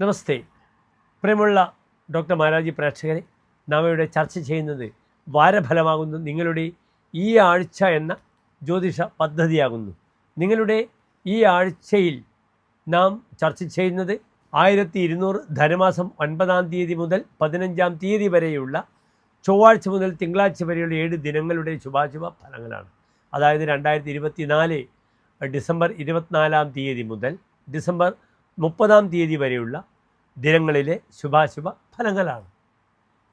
നമസ്തേ. പ്രിയമുള്ള ഡോക്ടർ മാരാജി പ്രേക്ഷകരെ നാം ഇവിടെ ചർച്ച ചെയ്യുന്നത് വാരഫലമാകുന്ന. നിങ്ങളുടെ ഈ ആഴ്ച എന്ന ജ്യോതിഷ പദ്ധതിയാകുന്നു. നിങ്ങളുടെ ഈ ആഴ്ചയിൽ നാം ചർച്ച ചെയ്യുന്നത് ആയിരത്തി ഇരുന്നൂറ് ധനമാസം ഒൻപതാം തീയതി മുതൽ പതിനഞ്ചാം തീയതി വരെയുള്ള ചൊവ്വാഴ്ച മുതൽ തിങ്കളാഴ്ച വരെയുള്ള ഏഴ് ദിനങ്ങളുടെ ശുഭാശുഭ ഫലങ്ങളാണ്. അതായത് രണ്ടായിരത്തി ഇരുപത്തി നാല് ഡിസംബർ ഇരുപത്തിനാലാം തീയതി മുതൽ ഡിസംബർ മുപ്പതാം തീയതി വരെയുള്ള ദിനങ്ങളിലെ ശുഭാശുഭ ഫലങ്ങളാണ്.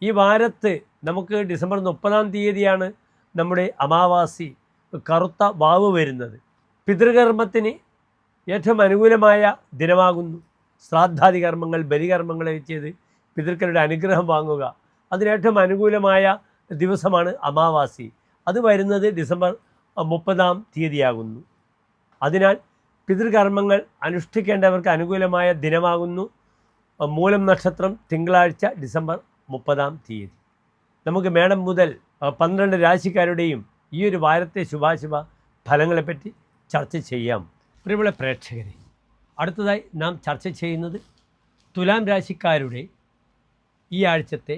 ഈ വാരത്ത് നമുക്ക് ഡിസംബർ മുപ്പതാം തീയതിയാണ് നമ്മുടെ അമാവാസി കറുത്ത വാവ് വരുന്നത്. പിതൃകർമ്മത്തിന് ഏറ്റവും അനുകൂലമായ ദിനമാകുന്നു. ശ്രാദ്ധാദി കർമ്മങ്ങൾ ബലികർമ്മങ്ങൾ ചെയ്ത് പിതൃക്കളുടെ അനുഗ്രഹം വാങ്ങുക. അതിന് ഏറ്റവും അനുകൂലമായ ദിവസമാണ് അമാവാസി. അത് വരുന്നത് ഡിസംബർ മുപ്പതാം തീയതിയാകുന്നു. അതിനാൽ പിതൃകർമ്മങ്ങൾ അനുഷ്ഠിക്കേണ്ടവർക്ക് അനുകൂലമായ ദിനമാകുന്നു. മൂലം നക്ഷത്രം തിങ്കളാഴ്ച ഡിസംബർ മുപ്പതാം തീയതി. നമുക്ക് മേടം മുതൽ പന്ത്രണ്ട് രാശിക്കാരുടെയും ഈ ഒരു വാരത്തെ ശുഭാശുഭ ഫലങ്ങളെപ്പറ്റി ചർച്ച ചെയ്യാം. പ്രിയമുള്ള പ്രേക്ഷകരെ അടുത്തതായി നാം ചർച്ച ചെയ്യുന്നത് തുലാം രാശിക്കാരുടെ ഈ ആഴ്ചത്തെ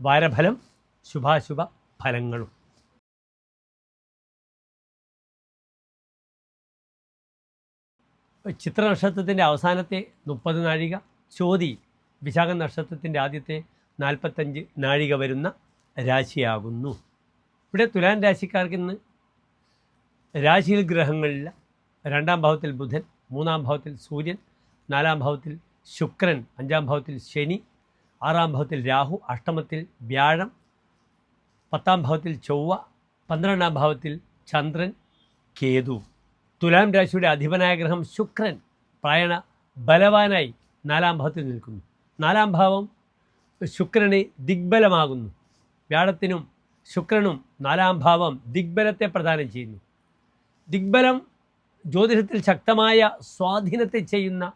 വാരഫലം ശുഭാശുഭ ഫലങ്ങളും. ചിത്ര നക്ഷത്രത്തിന്റെ അവസാനത്തെ മുപ്പത് നാഴിക ചോതി വിശാഖ നക്ഷത്രത്തിന്റെ ആദ്യത്തെ നാൽപ്പത്തഞ്ച് നാഴിക വരുന്ന രാശിയാകുന്നു. ഇവിടെ തുലാൻ രാശിക്കാർക്ക് ഇന്ന് രാശിയിൽ ഗ്രഹങ്ങളില്ല. രണ്ടാം ഭാവത്തിൽ ബുധൻ മൂന്നാം ഭാവത്തിൽ സൂര്യൻ നാലാം ഭാവത്തിൽ ശുക്രൻ അഞ്ചാം ഭാവത്തിൽ ശനി ആറാം ഭാവത്തിൽ രാഹു അഷ്ടമത്തിൽ വ്യാഴം പത്താം ഭാവത്തിൽ ചൊവ്വ പന്ത്രണ്ടാം ഭാവത്തിൽ ചന്ദ്രൻ കേതു. തുലാം രാശിയുടെ അധിപനായ ഗ്രഹം ശുക്രൻ പ്രായണ ബലവാനായി നാലാം ഭാവത്തിൽ നിൽക്കുന്നു. നാലാം ഭാവം ശുക്രന് ദിഗ്ബലമാകുന്നു. വ്യാഴത്തിനും ശുക്രനും നാലാം ഭാവം ദിഗ്ബലത്തെ പ്രദാനം ചെയ്യുന്നു. ദിഗ്ബലം ജ്യോതിഷത്തിൽ ശക്തമായ സ്വാധീനത്തെ ചെയ്യുന്ന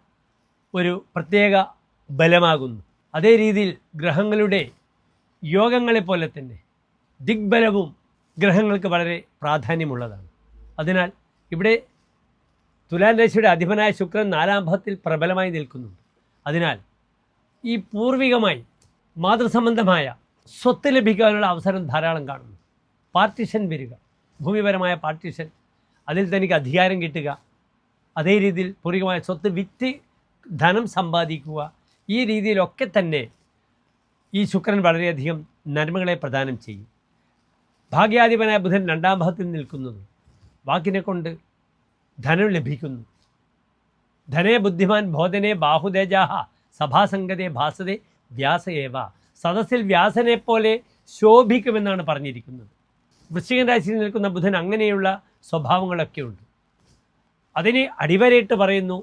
ഒരു പ്രത്യേക ബലമാകുന്നു. അതേ രീതിയിൽ ഗ്രഹങ്ങളുടെ യോഗങ്ങളെ പോലെ തന്നെ ദിഗ്ബലവും ഗ്രഹങ്ങൾക്ക് വളരെ പ്രാധാന്യമുള്ളതാണ്. അതിനാൽ ഇവിടെ തുലാൻ രാശിയുടെ അധിപനായ ശുക്രൻ നാലാം ഭാവത്തിൽ പ്രബലമായി നിൽക്കുന്നുണ്ട് അതിനാൽ ഈ പൂർവികമായി മാതൃസംബന്ധമായ സ്വത്ത് ലഭിക്കാനുള്ള അവസരം ധാരാളം കാണുന്നു. പാർട്ടിഷൻ വരിക ഭൂമിപരമായ പാർട്ടിഷൻ അതിൽ തനിക്ക് അധികാരം കിട്ടുക അതേ രീതിയിൽ പൂർവികമായ സ്വത്ത് വിറ്റ് ധനം സമ്പാദിക്കുക ഈ രീതിയിലൊക്കെ തന്നെ ഈ ശുക്രൻ വളരെയധികം നന്മകളെ പ്രദാനം ചെയ്യും. ഭാഗ്യാധിപനായ ബുധൻ രണ്ടാം ഭാഗത്തിൽ നിൽക്കുന്നത് വാക്കിനെ കൊണ്ട് ധനം ലഭിക്കുന്നു. ധനേ ബുദ്ധിമാൻ ബോധനെ ബാഹുതേജാഹ സഭാസംഗതേ ഭാസതെ വ്യാസയേവ. സദസ്സിൽ വ്യാസനെ പോലെ ശോഭിക്കുമെന്നാണ് പറഞ്ഞിരിക്കുന്നത്. വൃശ്ചികൻ രാശിയിൽ നിൽക്കുന്ന ബുധൻ അങ്ങനെയുള്ള സ്വഭാവങ്ങളൊക്കെ ഉണ്ട്. അതിനെ അടിവരയിട്ട് പറയുന്നു.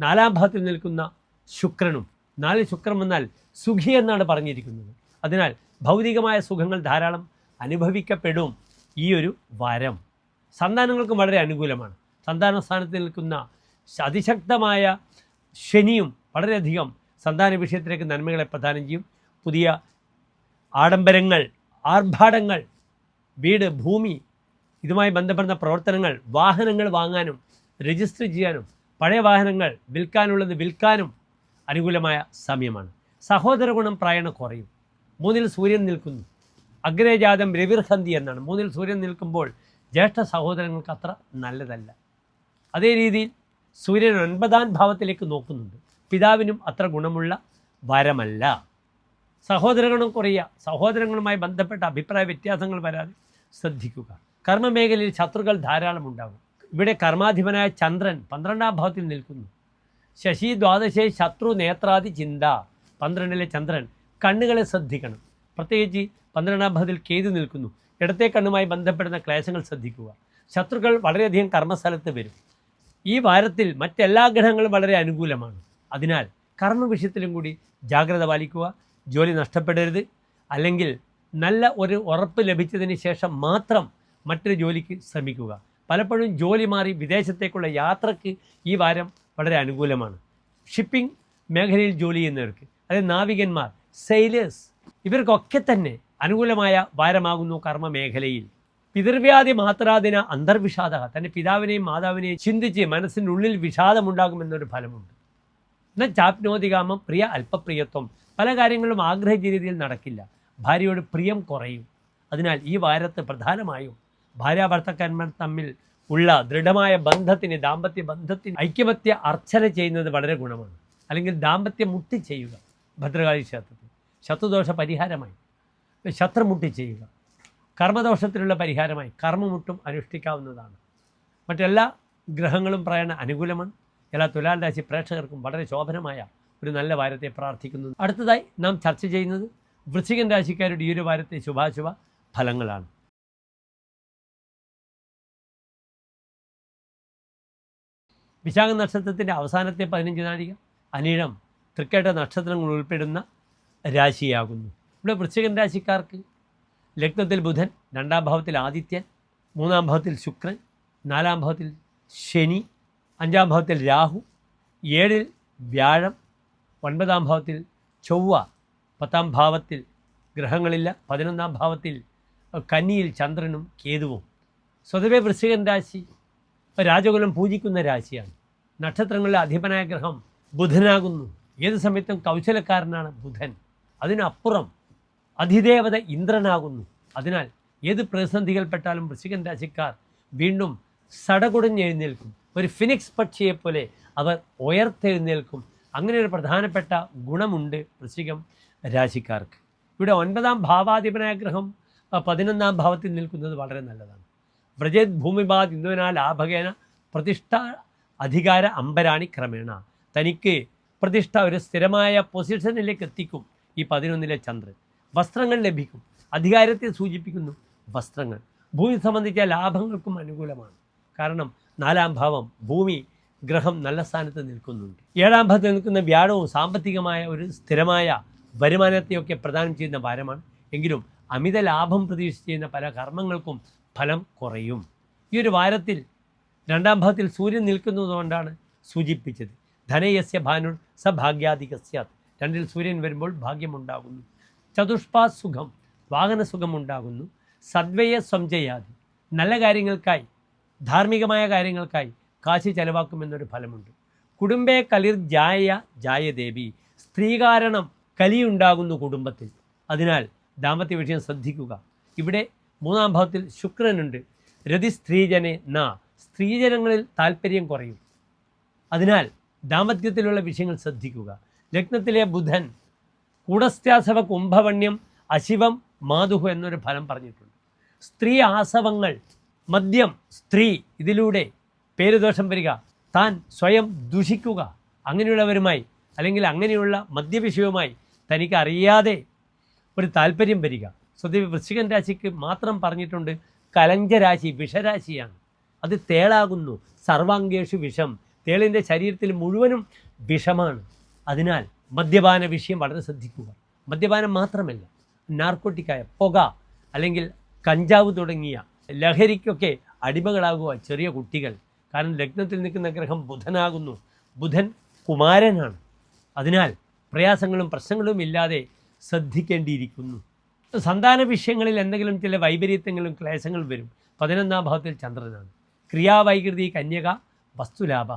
നാലാം ഭാഗത്തിൽ നിൽക്കുന്ന ശുക്രനും. നാല് ശുക്രൻ വന്നാൽ സുഖി എന്നാണ് പറഞ്ഞിരിക്കുന്നത്. അതിനാൽ ഭൗതികമായ സുഖങ്ങൾ ധാരാളം അനുഭവിക്കപ്പെടും ഈ ഒരു വരം. സന്താനങ്ങൾക്കും വളരെ അനുകൂലമാണ്. സന്താന സ്ഥാനത്ത് നിൽക്കുന്ന അതിശക്തമായ ശനിയും വളരെയധികം സന്താന വിഷയത്തിലേക്ക് നന്മകളെ പ്രദാനം ചെയ്യും. പുതിയ ആഡംബരങ്ങൾ ആർഭാടങ്ങൾ വീട് ഭൂമി ഇതുമായി ബന്ധപ്പെടുന്ന പ്രവർത്തനങ്ങൾ വാഹനങ്ങൾ വാങ്ങാനും രജിസ്റ്റർ ചെയ്യാനും പഴയ വാഹനങ്ങൾ വിൽക്കാനുള്ളത് വിൽക്കാനും അനുകൂലമായ സമയമാണ്. സഹോദര ഗുണം പ്രായണ കുറയും. മൂന്നിൽ സൂര്യൻ നിൽക്കുന്നു. അഗ്രജാതം രവിർഹന്തി എന്നാണ്. മൂന്നിൽ സൂര്യൻ നിൽക്കുമ്പോൾ ജ്യേഷ്ഠ സഹോദരങ്ങൾക്ക് അത്ര നല്ലതല്ല. അതേ രീതിയിൽ സൂര്യൻ ഒൻപതാം ഭാവത്തിലേക്ക് നോക്കുന്നുണ്ട്. പിതാവിനും അത്ര ഗുണമുള്ള വരമല്ല. സഹോദരങ്ങളും കുറയുക സഹോദരങ്ങളുമായി ബന്ധപ്പെട്ട അഭിപ്രായ വ്യത്യാസങ്ങൾ വരാതെ ശ്രദ്ധിക്കുക. കർമ്മമേഖലയിൽ ശത്രുക്കൾ ധാരാളം ഉണ്ടാകും. ഇവിടെ കർമാധിപനായ ചന്ദ്രൻ പന്ത്രണ്ടാം ഭാവത്തിൽ നിൽക്കുന്നു. ശശി ദ്വാദശേ ശത്രു നേത്രാദി ചിന്ത. പന്ത്രണ്ടിലെ ചന്ദ്രൻ കണ്ണുകളെ ശ്രദ്ധിക്കണം. പ്രത്യേകിച്ച് പന്ത്രണ്ടാം ഭാവത്തിൽ കേതു നിൽക്കുന്നു. ഇടത്തെ കണ്ണുമായി ബന്ധപ്പെടുന്ന ക്ലേശങ്ങൾ ശ്രദ്ധിക്കുക. ശത്രുക്കൾ വളരെയധികം കർമ്മസ്ഥലത്ത് വരും. ഈ വാരത്തിൽ മറ്റെല്ലാ ഗ്രഹങ്ങളും വളരെ അനുകൂലമാണ്. അതിനാൽ കർമ്മ വിഷയത്തിലും കൂടി ജാഗ്രത പാലിക്കുക ജോലി നഷ്ടപ്പെടരുത് അല്ലെങ്കിൽ നല്ല ഒരു ഉറപ്പ് ലഭിച്ചതിന് ശേഷം മാത്രം മറ്റൊരു ജോലിക്ക് ശ്രമിക്കുക. പലപ്പോഴും ജോലി മാറി വിദേശത്തേക്കുള്ള യാത്രയ്ക്ക് ഈ വാരം വളരെ അനുകൂലമാണ്. ഷിപ്പിംഗ് മേഖലയിൽ ജോലി ചെയ്യുന്നവർക്ക് അതായത് നാവികന്മാർ സെയിലേഴ്സ് ഇവർക്കൊക്കെ തന്നെ അനുകൂലമായ വാരമാകുന്നു കർമ്മ മേഖലയിൽ. പിതൃവ്യാധി മാത്രാദിന അന്തർവിഷാദ തന്റെ പിതാവിനെയും മാതാവിനെയും ചിന്തിച്ച് മനസ്സിനുള്ളിൽ വിഷാദമുണ്ടാകുമെന്നൊരു ഫലമുണ്ട്. എന്നാൽ ചാപ്നോതികാമം പ്രിയ അല്പപ്രിയത്വം പല കാര്യങ്ങളും ആഗ്രഹിച്ച രീതിയിൽ നടക്കില്ല. ഭാര്യയോട് പ്രിയം കുറയും. അതിനാൽ ഈ വാരത്ത് പ്രധാനമായും ഭാര്യാഭർത്തക്കന്മാർ തമ്മിൽ ഉള്ള ദൃഢമായ ബന്ധത്തിന് ദാമ്പത്യ ബന്ധത്തിന് ഐക്യമത്യ അർച്ചന ചെയ്യുന്നത് വളരെ ഗുണമാണ്. അല്ലെങ്കിൽ ദാമ്പത്യം മുട്ടി ചെയ്യുക ഭദ്രകാളി ക്ഷേത്രത്തിൽ. ശത്രുദോഷ പരിഹാരമായി. ശത്രുമുട്ടി ചെയ്യുക കർമ്മദോഷത്തിനുള്ള പരിഹാരമായി കർമ്മമുട്ടും അനുഷ്ഠിക്കാവുന്നതാണ്. മറ്റെല്ലാ ഗ്രഹങ്ങളും പ്രയാണ അനുകൂലമാണ്. എല്ലാ തുലാൽ രാശി പ്രേക്ഷകർക്കും വളരെ ശോഭനമായ ഒരു നല്ല വാരത്തെ പ്രാർത്ഥിക്കുന്നു. അടുത്തതായി നാം ചർച്ച ചെയ്യുന്നത് വൃശ്ചികൻ രാശിക്കാരുടെ ഈ ഒരു വാരത്തെ ശുഭാശുഭ ഫലങ്ങളാണ്. വിശാഖ നക്ഷത്രത്തിന്റെ അവസാനത്തെ പതിനഞ്ച് നാഴിക അനിഴം തൃക്കേട്ട നക്ഷത്രങ്ങൾ ഉൾപ്പെടുന്ന രാശിയാകുന്നു. ഇവിടെ വൃശ്ചികൻ രാശിക്കാർക്ക് ലഗ്നത്തിൽ ബുധൻ രണ്ടാം ഭാവത്തിൽ ആദിത്യൻ മൂന്നാം ഭാവത്തിൽ ശുക്രൻ നാലാം ഭാവത്തിൽ ശനി അഞ്ചാം ഭാവത്തിൽ രാഹു ഏഴിൽ വ്യാഴം ഒൻപതാം ഭാവത്തിൽ ചൊവ്വ പത്താം ഭാവത്തിൽ ഗ്രഹങ്ങളില്ല പതിനൊന്നാം ഭാവത്തിൽ കന്നിയിൽ ചന്ദ്രനും കേതുവും. സ്വതവേ വൃശ്ചികൻ രാശി രാജകുലം പൂജിക്കുന്ന രാശിയാണ്. നക്ഷത്രങ്ങളിലെ അധിപനായ ഗ്രഹം ബുധനാകുന്നു. ഏത് സമയത്തും കൗശലക്കാരനാണ് ബുധൻ. അതിനപ്പുറം അധിദേവത ഇന്ദ്രനാകുന്നു. അതിനാൽ ഏത് പ്രതിസന്ധികൾപ്പെട്ടാലും വൃശ്ചികൻ രാശിക്കാർ വീണ്ടും സടകുടഞ്ഞെഴുന്നേൽക്കും. ഒരു ഫിനിക്സ് പക്ഷിയെ പോലെ അവർ ഉയർത്തെഴുന്നേൽക്കും. അങ്ങനെ ഒരു പ്രധാനപ്പെട്ട ഗുണമുണ്ട് വൃശ്ചികം രാശിക്കാർക്ക്. ഇവിടെ ഒൻപതാം ഭാവാധിപനായ ഗ്രഹം പതിനൊന്നാം ഭാവത്തിൽ നിൽക്കുന്നത് വളരെ നല്ലതാണ്. വ്രജേത് ഭൂമിബാദ് ഇന്ദുവിനാൽ ആഭകേന പ്രതിഷ്ഠ അധികാര അമ്പരാണി ക്രമേണ. തനിക്ക് പ്രതിഷ്ഠ ഒരു സ്ഥിരമായ പൊസിഷനിലേക്ക് എത്തിക്കും ഈ പതിനൊന്നിലെ ചന്ദ്രൻ. വസ്ത്രങ്ങൾ ലഭിക്കും. അധികാരത്തെ സൂചിപ്പിക്കുന്നു വസ്ത്രങ്ങൾ. ഭൂമി സംബന്ധിച്ച ലാഭങ്ങൾക്കും അനുകൂലമാണ്. കാരണം നാലാം ഭാവം ഭൂമി ഗ്രഹം നല്ല സ്ഥാനത്ത് നിൽക്കുന്നുണ്ട്. ഏഴാം ഭാവത്തിൽ നിൽക്കുന്ന വ്യാഴവും സാമ്പത്തികമായ ഒരു സ്ഥിരമായ വരുമാനത്തെയൊക്കെ പ്രദാനം ചെയ്യുന്ന വാരമാണ്. എങ്കിലും അമിത ലാഭം പ്രതീക്ഷിച്ച് ചെയ്യുന്ന പല കർമ്മങ്ങൾക്കും ഫലം കുറയും. ഈ ഒരു വാരത്തിൽ രണ്ടാം ഭാഗത്തിൽ സൂര്യൻ നിൽക്കുന്നതുകൊണ്ടാണ് സൂചിപ്പിച്ചത്. ധനയസ്യ ഭാനുർ സഭാഗ്യാധികസ്യാത്. രണ്ടിൽ സൂര്യൻ വരുമ്പോൾ ഭാഗ്യമുണ്ടാകുന്നു ചതുഷ്പാ സുഖം വാഹന സുഖം ഉണ്ടാകുന്നു സദ്വയ സംജയാതി നല്ല കാര്യങ്ങൾക്കായി ധാർമ്മികമായ കാര്യങ്ങൾക്കായി കാശ് ചെലവാക്കുമെന്നൊരു ഫലമുണ്ട്. കുടുംബേ കലിർ ജായ ജായദേവി. സ്ത്രീ കാരണം കലിയുണ്ടാകുന്നു കുടുംബത്തിൽ. അതിനാൽ ദാമ്പത്യ വിഷയം ശ്രദ്ധിക്കുക. ഇവിടെ മൂന്നാം ഭാവത്തിൽ ശുക്രനുണ്ട്. രതി സ്ത്രീജനെ ന. സ്ത്രീജനങ്ങളിൽ താല്പര്യം കുറയും. അതിനാൽ ദാമ്പത്യത്തിലുള്ള വിഷയങ്ങൾ ശ്രദ്ധിക്കുക. ലഗ്നത്തിലെ ബുധൻ കൂടസ്ഥ്യാസവ കുംഭവണ്യം അശിവം മാതുഹു എന്നൊരു ഫലം പറഞ്ഞിട്ടുണ്ട്. സ്ത്രീ ആസവങ്ങൾ മദ്യം സ്ത്രീ ഇതിലൂടെ പേരുദോഷം വരിക താൻ സ്വയം ദുഷിക്കുക അങ്ങനെയുള്ളവരുമായി അല്ലെങ്കിൽ അങ്ങനെയുള്ള മദ്യവിഷയവുമായി തനിക്ക് അറിയാതെ ഒരു താല്പര്യം വരിക. സ്വദേവി വൃശ്ചികൻ രാശിക്ക് മാത്രം പറഞ്ഞിട്ടുണ്ട് കലഞ്ചരാശി വിഷരാശിയാണ്. അത് തേളാകുന്നു സർവാംഗേഷു വിഷം. തേളിന്റെ ശരീരത്തിൽ മുഴുവനും വിഷമാണ്. അതിനാൽ മദ്യപാന വിഷയം വളരെ ശ്രദ്ധിക്കുക. മദ്യപാനം മാത്രമല്ല നാർക്കോട്ടിക്കായ പുക അല്ലെങ്കിൽ കഞ്ചാവ് തുടങ്ങിയ ലഹരിക്കൊക്കെ അടിമകളാകുക ചെറിയ കുട്ടികൾ. കാരണം ലഗ്നത്തിൽ നിൽക്കുന്ന ഗ്രഹം ബുധനാകുന്നു. ബുധൻ കുമാരനാണ്. അതിനാൽ പ്രയാസങ്ങളും പ്രശ്നങ്ങളും ഇല്ലാതെ ശ്രദ്ധിക്കേണ്ടിയിരിക്കുന്നു. സന്താന വിഷയങ്ങളിൽ എന്തെങ്കിലും ചില വൈപരീത്യങ്ങളും ക്ലേശങ്ങളും വരും. പതിനൊന്നാം ഭാവത്തിൽ ചന്ദ്രനാണ്. ക്രിയാവൈകൃതി കന്യക വസ്തുലാഭ.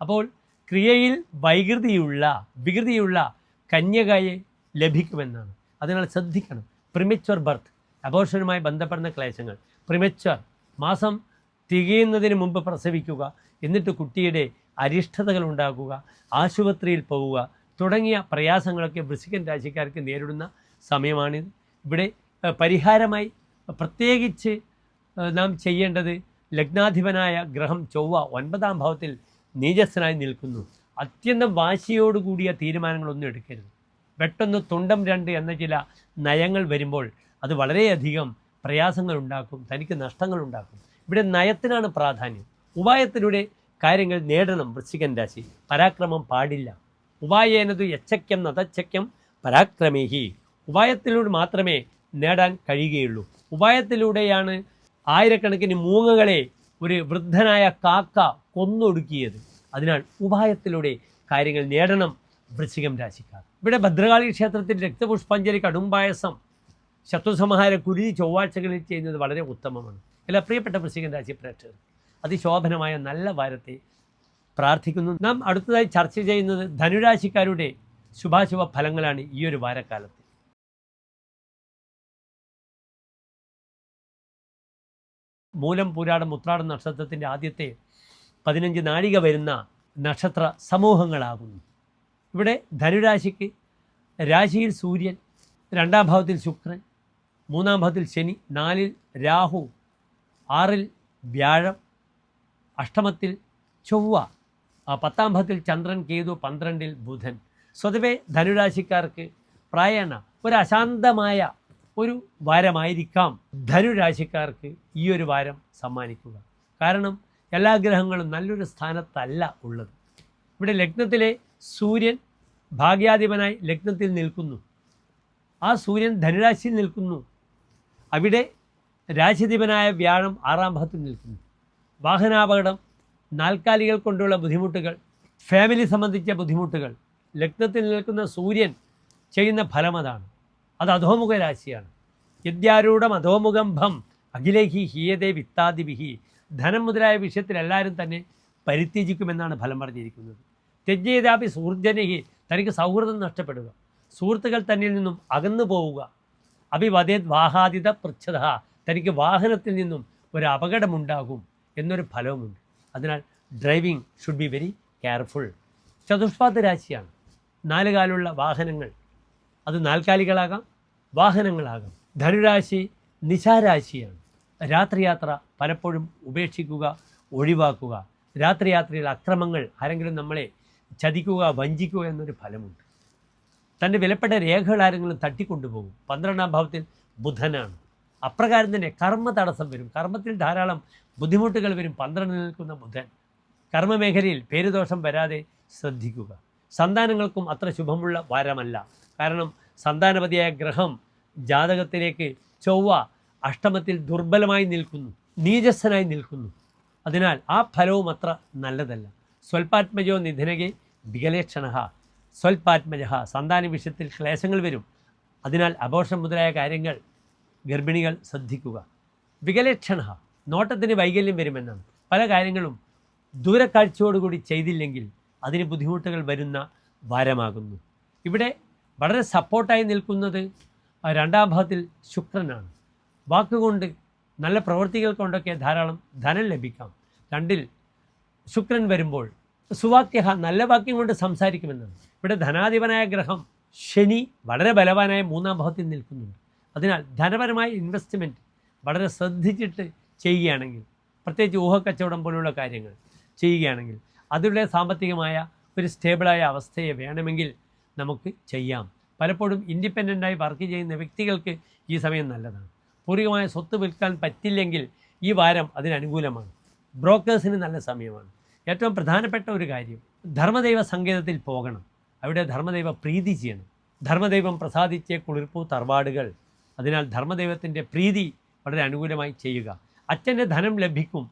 അപ്പോൾ ക്രിയയിൽ വൈകൃതിയുള്ള വികൃതിയുള്ള കന്യകയെ ലഭിക്കുമെന്നാണ്. അതിനാൽ ശ്രദ്ധിക്കണം. പ്രിമച്വർ ബർത്ത് അബോർഷനുമായി ബന്ധപ്പെടുന്ന ക്ലേശങ്ങൾ. പ്രിമച്വർ മാസം തികയുന്നതിന് മുമ്പ് പ്രസവിക്കുക എന്നിട്ട് കുട്ടിയുടെ അരിഷ്ടതകൾ ഉണ്ടാകുക ആശുപത്രിയിൽ പോവുക തുടങ്ങിയ പ്രയാസങ്ങളൊക്കെ വൃശ്ചികൻ രാശിക്കാർക്ക് നേരിടുന്ന സമയമാണിത്. ഇവിടെ പരിഹാരമായി പ്രത്യേകിച്ച് നാം ചെയ്യേണ്ടത് ലഗ്നാധിപനായ ഗ്രഹം ചൊവ്വ ഒൻപതാം ഭാവത്തിൽ നീജസ്സനായി നിൽക്കുന്നു. അത്യന്തം വാശിയോട് കൂടിയ തീരുമാനങ്ങളൊന്നും എടുക്കരുത്. പെട്ടെന്ന് തുണ്ടം രണ്ട് എന്ന ചില നയങ്ങൾ വരുമ്പോൾ അത് വളരെയധികം പ്രയാസങ്ങൾ ഉണ്ടാക്കും തനിക്ക് നഷ്ടങ്ങൾ ഉണ്ടാക്കും. ഇവിടെ നയത്തിനാണ് പ്രാധാന്യം. ഉപായത്തിലൂടെ കാര്യങ്ങൾ നേടണം വൃശ്ചികൻ രാശി. പരാക്രമം പാടില്ല. ഉപായേനതു യച്ചക്യം നതച്ചക്യം പരാക്രമേഹി. ഉപായത്തിലൂടെ മാത്രമേ നേടാൻ കഴിയുകയുള്ളൂ. ഉപായത്തിലൂടെയാണ് ആയിരക്കണക്കിന് മൂങ്ങകളെ ഒരു വൃദ്ധനായ കാക്ക കൊന്നൊടുക്കിയത്. അതിനാൽ ഉപായത്തിലൂടെ കാര്യങ്ങൾ നേടണം വൃശ്ചികം രാശിക്കാർ. ഇവിടെ ഭദ്രകാളി ക്ഷേത്രത്തിൽ രക്തപുഷ്പാഞ്ജലി കടുംപായസം ശത്രുസംഹാര കുരുതി ചൊവ്വാഴ്ചകളിൽ ചെയ്യുന്നത് വളരെ ഉത്തമമാണ്. എല്ലാ പ്രിയപ്പെട്ട വൃശ്ചികൻ രാശി പ്രേക്ഷകർ അതിശോഭനമായ നല്ല വാരത്തെ പ്രാർത്ഥിക്കുന്നു. നാം അടുത്തതായി ചർച്ച ചെയ്യുന്നത് ധനുരാശിക്കാരുടെ ശുഭാശുഭ ഫലങ്ങളാണ് ഈ ഒരു വാരക്കാലത്ത്. മൂലം പൂരാടം ഉത്രാടം നക്ഷത്രത്തിന്റെ ആദ്യത്തെ പതിനഞ്ച് നാഴിക വരുന്ന നക്ഷത്ര സമൂഹങ്ങളാകുന്നു. ഇവിടെ ധനുരാശിക്ക് രാശിയിൽ സൂര്യൻ രണ്ടാം ഭാവത്തിൽ ശുക്രൻ മൂന്നാം ഭാവത്തിൽ ശനി നാലിൽ രാഹു ആറിൽ വ്യാഴം അഷ്ടമത്തിൽ ചൊവ്വ പത്താം ഭാവത്തിൽ ചന്ദ്രൻ കേതു പന്ത്രണ്ടിൽ ബുധൻ. സ്വതവേ ധനുരാശിക്കാർക്ക് പ്രായണ ഒരു അശാന്തമായ ഒരു വാരമായിരിക്കാം ധനുരാശിക്കാർക്ക് ഈ ഒരു വാരം സമ്മാനിക്കുക. കാരണം എല്ലാ ഗ്രഹങ്ങളും നല്ലൊരു സ്ഥാനത്തല്ല ഉള്ളത്. ഇവിടെ ലഗ്നത്തിലെ സൂര്യൻ ഭാഗ്യാധിപനായി ലഗ്നത്തിൽ നിൽക്കുന്നു. ആ സൂര്യൻ ധനുരാശിയിൽ നിൽക്കുന്നു. അവിടെ രാശിധിപനായ വ്യാഴം ആറാം ഭാഗത്തിൽ നിൽക്കുന്നു. വാഹനാപകടം നാൽക്കാലികൾ കൊണ്ടുള്ള ബുദ്ധിമുട്ടുകൾ ഫാമിലി സംബന്ധിച്ച ബുദ്ധിമുട്ടുകൾ ലഗ്നത്തിൽ നിൽക്കുന്ന സൂര്യൻ ചെയ്യുന്ന ഫലം അതാണ്. അത് അധോമുഖ രാശിയാണ് യദ്യാരൂഢം അധോമുഖം ഭം അഖിലേഹി ഹീയതേ വിത്താദിവിഹി ധനം മുതലായ വിഷയത്തിൽ എല്ലാവരും തന്നെ പരിത്യജിക്കുമെന്നാണ് ഫലം പറഞ്ഞിരിക്കുന്നത്. ത്യജ്യതാപി സുഹൃജനഹി തനിക്ക് സൗഹൃദം നഷ്ടപ്പെടുക. സുഹൃത്തുക്കൾ തന്നിൽ നിന്നും അകന്നു പോവുക. അഭിവദേത് വാഹാദിത പൃച്ഛത തനിക്ക് വാഹനത്തിൽ നിന്നും ഒരു അപകടമുണ്ടാകും എന്നൊരു ഫലവുമുണ്ട്. അതിനാൽ driving should be very careful ചതുഷ്പാദ രാശിയാണ്. നാലുകാലുള്ള വാഹനങ്ങൾ. അത് നാൽക്കാലികളാകാം വാഹനങ്ങളാകാം. ധനുരാശി നിശാരാശിയാണ്. രാത്രിയാത്ര പലപ്പോഴും ഉപേക്ഷിക്കുക ഒഴിവാക്കുക. രാത്രിയാത്രയിൽ അക്രമങ്ങൾ ആരെങ്കിലും നമ്മളെ ചതിക്കുക വഞ്ചിക്കുക എന്നൊരു ഫലമുണ്ട്. തന്റെ വിലപ്പെട്ട രേഖകൾ ആരെങ്കിലും തട്ടിക്കൊണ്ടുപോകും. പന്ത്രണ്ടാം ഭാവത്തിൽ ബുധനാണ്. അപ്രകാരം തന്നെ കർമ്മ തടസ്സം വരും. കർമ്മത്തിൽ ധാരാളം ബുദ്ധിമുട്ടുകൾ വരും. പന്ത്രണ്ടിൽ നിൽക്കുന്ന ബുധൻ. കർമ്മമേഖലയിൽ പേരുദോഷം വരാതെ ശ്രദ്ധിക്കുക. സന്താനങ്ങൾക്കും അത്ര ശുഭമുള്ള വാരമല്ല. കാരണം സന്താനപതിയായ ഗ്രഹം ജാതകത്തിലേക്ക് ചൊവ്വ അഷ്ടമത്തിൽ ദുർബലമായി നിൽക്കുന്നു നീജസ്സനായി നിൽക്കുന്നു. അതിനാൽ ആ ഫലവും അത്ര നല്ലതല്ല. സ്വൽപാത്മജോ നിധനകെ വികലേക്ഷണ സ്വൽപാത്മജ സന്താന വിഷയത്തിൽ ക്ലേശങ്ങൾ വരും. അതിനാൽ അപോഷം മുതലായ കാര്യങ്ങൾ ഗർഭിണികൾ ശ്രദ്ധിക്കുക. വികലേക്ഷണ നോട്ടത്തിന് വൈകല്യം വരുമെന്നാണ്. പല കാര്യങ്ങളും ദൂരക്കാഴ്ചയോടുകൂടി ചെയ്തില്ലെങ്കിൽ അതിന് ബുദ്ധിമുട്ടുകൾ വരുന്ന വാരമാകുന്നു. ഇവിടെ വളരെ സപ്പോർട്ടായി നിൽക്കുന്നത് രണ്ടാം ഭാഗത്തിൽ ശുക്രനാണ്. വാക്കുകൊണ്ട് നല്ല പ്രവൃത്തികൾ കൊണ്ടൊക്കെ ധാരാളം ധനം ലഭിക്കാം. രണ്ടിൽ ശുക്രൻ വരുമ്പോൾ സുവാക്യ നല്ല വാക്യം കൊണ്ട് സംസാരിക്കുമെന്നാണ് ഇവിടെ ധനാധിപനായ ഗ്രഹം ശനി വളരെ ബലവാനായ മൂന്നാം ഭാവത്തിൽ നിൽക്കുന്നുണ്ട്. അതിനാൽ ധനപരമായ ഇൻവെസ്റ്റ്മെന്റ് വളരെ ശ്രദ്ധിച്ചിട്ട് ചെയ്യുകയാണെങ്കിൽ പ്രത്യേകിച്ച് ഊഹക്കച്ചവടം പോലുള്ള കാര്യങ്ങൾ ചെയ്യുകയാണെങ്കിൽ അതിലൂടെ സാമ്പത്തികമായ ഒരു സ്റ്റേബിളായ അവസ്ഥയെ വേണമെങ്കിൽ നമുക്ക് ചെയ്യാം. പലപ്പോഴും ഇൻഡിപെൻഡന്റായി വർക്ക് ചെയ്യുന്ന വ്യക്തികൾക്ക് ഈ സമയം നല്ലതാണ്. പൂർവികമായ സ്വത്ത് വിൽക്കാൻ പറ്റില്ലെങ്കിൽ ഈ വാരം അതിനനുകൂലമാണ് ബ്രോക്കേഴ്സിന് നല്ല സമയമാണ്. ഏറ്റവും പ്രധാനപ്പെട്ട ഒരു കാര്യം ധർമ്മദൈവ സങ്കേതത്തിൽ പോകണം. അവിടെ ധർമ്മദൈവ പ്രീതി ചെയ്യണം. ധർമ്മദൈവം പ്രസാദിച്ച കുളിർപ്പൂ തറവാടുകൾ. അതിനാൽ ധർമ്മദൈവത്തിന്റെ പ്രീതി വളരെ അനുകൂലമായി ചെയ്യുക. അച്ഛന്റെ ധനം ലഭിക്കും.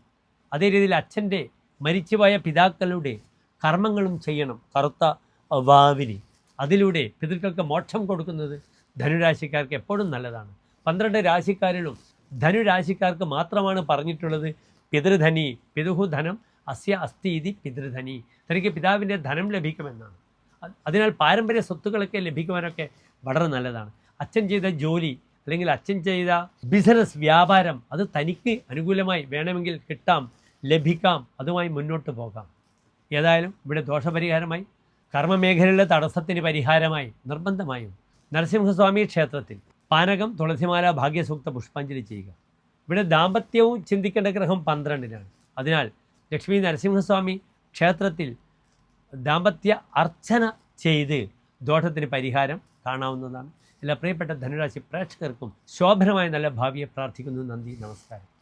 അതേ രീതിയിൽ അച്ഛന്റെ മരിച്ചുപോയ പിതാക്കളുടെ കർമ്മങ്ങളും ചെയ്യണം. കറുത്ത വാവിന്. അതിലൂടെ പിതൃക്കൾക്ക് മോക്ഷം കൊടുക്കുന്നത് ധനുരാശിക്കാർക്ക് എപ്പോഴും നല്ലതാണ്. പന്ത്രണ്ട് രാശിക്കാരിലും ധനുരാശിക്കാർക്ക് മാത്രമാണ് പറഞ്ഞിട്ടുള്ളത്. പിതൃധനി പിതുഹു ധനം അസ്യ അസ്ഥി ഇതി പിതൃധനി. തനിക്ക് പിതാവിന്റെ ധനം ലഭിക്കുമെന്നാണ്. അതിനാൽ പാരമ്പര്യ സ്വത്തുക്കളൊക്കെ ലഭിക്കുവാനൊക്കെ വളരെ നല്ലതാണ്. അച്ഛൻ ചെയ്ത ജോലി അല്ലെങ്കിൽ അച്ഛൻ ചെയ്ത ബിസിനസ് വ്യാപാരം അത് തനിക്ക് അനുകൂലമായി വേണമെങ്കിൽ കിട്ടാം ലഭിക്കാം അതുമായി മുന്നോട്ട് പോകാം. ഏതായാലും ഇവിടെ ദോഷപരിഹാരമായി കർമ്മമേഖലയിലെ തടസ്സത്തിന് പരിഹാരമായി നിർബന്ധമായും നരസിംഹസ്വാമി ക്ഷേത്രത്തിൽ പാനകം തുളസിമാല ഭാഗ്യസൂക്ത പുഷ്പാഞ്ജലി ചെയ്യുക. ഇവിടെ ദാമ്പത്യവും ചിന്തിക്കേണ്ട ഗ്രഹം പന്ത്രണ്ടിനാണ്. അതിനാൽ ലക്ഷ്മി നരസിംഹസ്വാമി ക്ഷേത്രത്തിൽ ദാമ്പത്യ അർച്ചന ചെയ്ത് ദോഷത്തിന് പരിഹാരം കാണാവുന്നതാണ്. എല്ലാ പ്രിയപ്പെട്ട ധനുരാശി പ്രേക്ഷകർക്കും ശോഭനമായ നല്ല ഭാവിയെ പ്രാർത്ഥിക്കുന്നു. നന്ദി നമസ്കാരം.